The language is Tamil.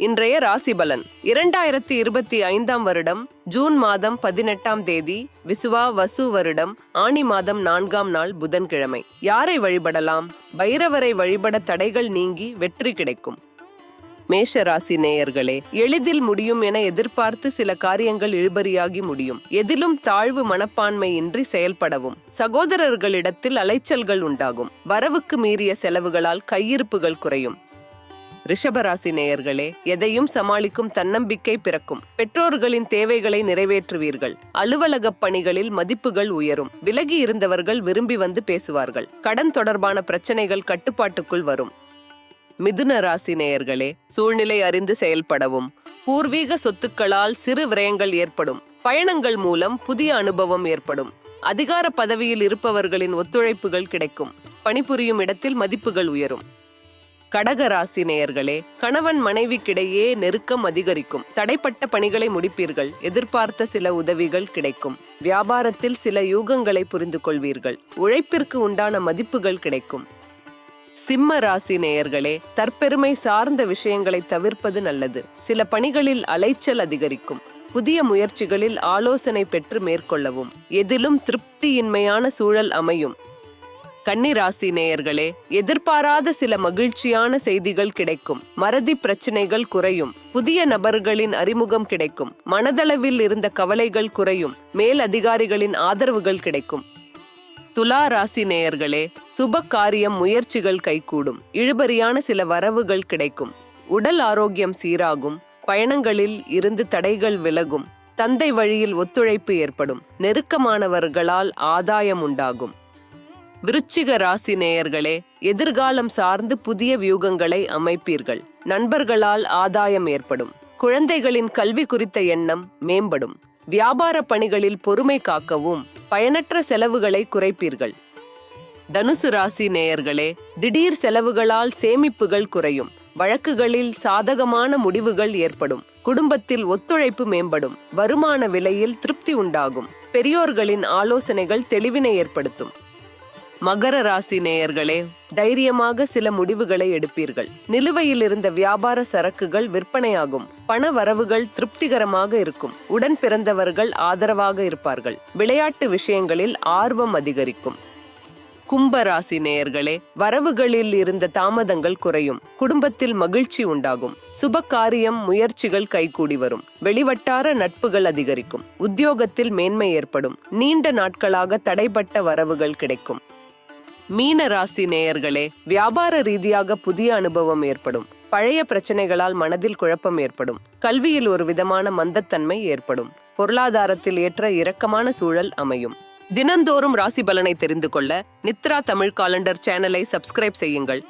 இன்றைய ராசி பலன் இரண்டாயிரத்தி இருபத்தி ஐந்தாம் வருடம் ஜூன் மாதம் பதினெட்டாம் தேதி விசுவா வசு வருடம் ஆனி மாதம் நான்காம் நாள் புதன்கிழமை. யாரை வழிபடலாம்? பைரவரை வழிபட தடைகள் நீங்கி வெற்றி கிடைக்கும். மேஷ ராசி நேயர்களே எளிதில் முடியும் என எதிர்பார்த்து சில காரியங்கள் இழுபறியாகி முடியும். எதிலும் தாழ்வு மனப்பான்மையின்றி செயல்படவும். சகோதரர்களிடத்தில் அலைச்சல்கள் உண்டாகும். வரவுக்கு மீறிய செலவுகளால் கையிருப்புகள் குறையும். ரிஷபராசி நேயர்களே எதையும் சமாளிக்கும் தன்னம்பிக்கை பிறக்கும். பெற்றோர்களின் தேவைகளை நிறைவேற்றுவீர்கள். அலுவலகப் பணிகளில் மதிப்புகள் உயரும். விலகி இருந்தவர்கள் விரும்பி வந்து பேசுவார்கள். கடன் தொடர்பான பிரச்சனைகள் கட்டுப்பாட்டுக்குள் வரும். மிதுன ராசி நேயர்களே சூழ்நிலை அறிந்து செயல்படவும். பூர்வீக சொத்துக்களால் சிறு விரயங்கள் ஏற்படும். பயணங்கள் மூலம் புதிய அனுபவம் ஏற்படும். அதிகார பதவியில் இருப்பவர்களின் ஒத்துழைப்புகள் கிடைக்கும். பணிபுரியும் இடத்தில் மதிப்புகள் உயரும். கடக ராசி நேயர்களே கணவன் மனைவிக்கிடையே நெருக்கம் அதிகரிக்கும். தடைப்பட்ட பணிகளை முடிப்பீர்கள். எதிர்பார்த்த சில உதவிகள் கிடைக்கும். வியாபாரத்தில் சில யூகங்களை புரிந்து கொள்வீர்கள் உழைப்பிற்கு உண்டான மதிப்புகள் கிடைக்கும். சிம்ம ராசி நேயர்களே தற்பெருமை சார்ந்த விஷயங்களை தவிர்ப்பது நல்லது. சில பணிகளில் அலைச்சல் அதிகரிக்கும். புதிய முயற்சிகளில் ஆலோசனை பெற்று மேற்கொள்ளவும். எதிலும் திருப்தியின்மையான சூழல் அமையும். கன்னிராசி நேயர்களே எதிர்பாராத சில மகிழ்ச்சியான செய்திகள் கிடைக்கும். மறதி பிரச்சனைகள் குறையும். புதிய நபர்களின் அறிமுகம் கிடைக்கும். மனதளவில் இருந்த கவலைகள் குறையும். மேல் அதிகாரிகளின் ஆதரவுகள் கிடைக்கும். துலா ராசி நேயர்களே சுப காரியம் முயற்சிகள் கைகூடும். இழுபறியான சில வரவுகள் கிடைக்கும். உடல் ஆரோக்கியம் சீராகும். பயணங்களில் இருந்து தடைகள் விலகும். தந்தை வழியில் ஒத்துழைப்பு ஏற்படும். நெருக்கமானவர்களால் ஆதாயம் உண்டாகும். விருச்சிக ராசி நேயர்களே எதிர்காலம் சார்ந்து புதிய வியூகங்களை அமைப்பீர்கள். நண்பர்களால் ஆதாயம் ஏற்படும். குழந்தைகளின் கல்வி குறித்த எண்ணம் மேம்படும். வியாபார பணிகளில் பொறுமை காக்கவும் பயனற்ற செலவுகளை குறைப்பீர்கள். தனுசு ராசி நேயர்களே திடீர் செலவுகளால் சேமிப்புகள் குறையும். வழக்குகளில் சாதகமான முடிவுகள் ஏற்படும். குடும்பத்தில் ஒத்துழைப்பு மேம்படும். வருமான விலையில் திருப்தி உண்டாகும். பெரியோர்களின் ஆலோசனைகள் தெளிவினை ஏற்படுத்தும். மகர ராசி நேயர்களே தைரியமாக சில முடிவுகளை எடுப்பீர்கள். நிலுவையில் இருந்த வியாபார சரக்குகள் விற்பனையாகும். பண வரவுகள் திருப்திகரமாக இருக்கும். உடன் பிறந்தவர்கள் ஆதரவாக இருப்பார்கள். விளையாட்டு விஷயங்களில் ஆர்வம் அதிகரிக்கும். கும்ப ராசி நேயர்களே வரவுகளில் இருந்த தாமதங்கள் குறையும். குடும்பத்தில் மகிழ்ச்சி உண்டாகும். சுப காரியம் முயற்சிகள் கைகூடி வரும். வெளிவட்டார நட்புகள் அதிகரிக்கும். உத்தியோகத்தில் மேன்மை ஏற்படும். நீண்ட நாட்களாக தடைப்பட்ட வரவுகள் கிடைக்கும். மீன ராசி நேயர்களே வியாபார ரீதியாக புதிய அனுபவம் ஏற்படும். பழைய பிரச்சனைகளால் மனதில் குழப்பம் ஏற்படும். கல்வியில் ஒரு விதமான மந்தத்தன்மை ஏற்படும். பொருளாதாரத்தில் ஏற்ற இரக்கமான சூழல் அமையும். தினந்தோறும் ராசி பலனை தெரிந்து கொள்ள நித்ரா தமிழ் காலண்டர் சேனலை சப்ஸ்கிரைப் செய்யுங்கள்.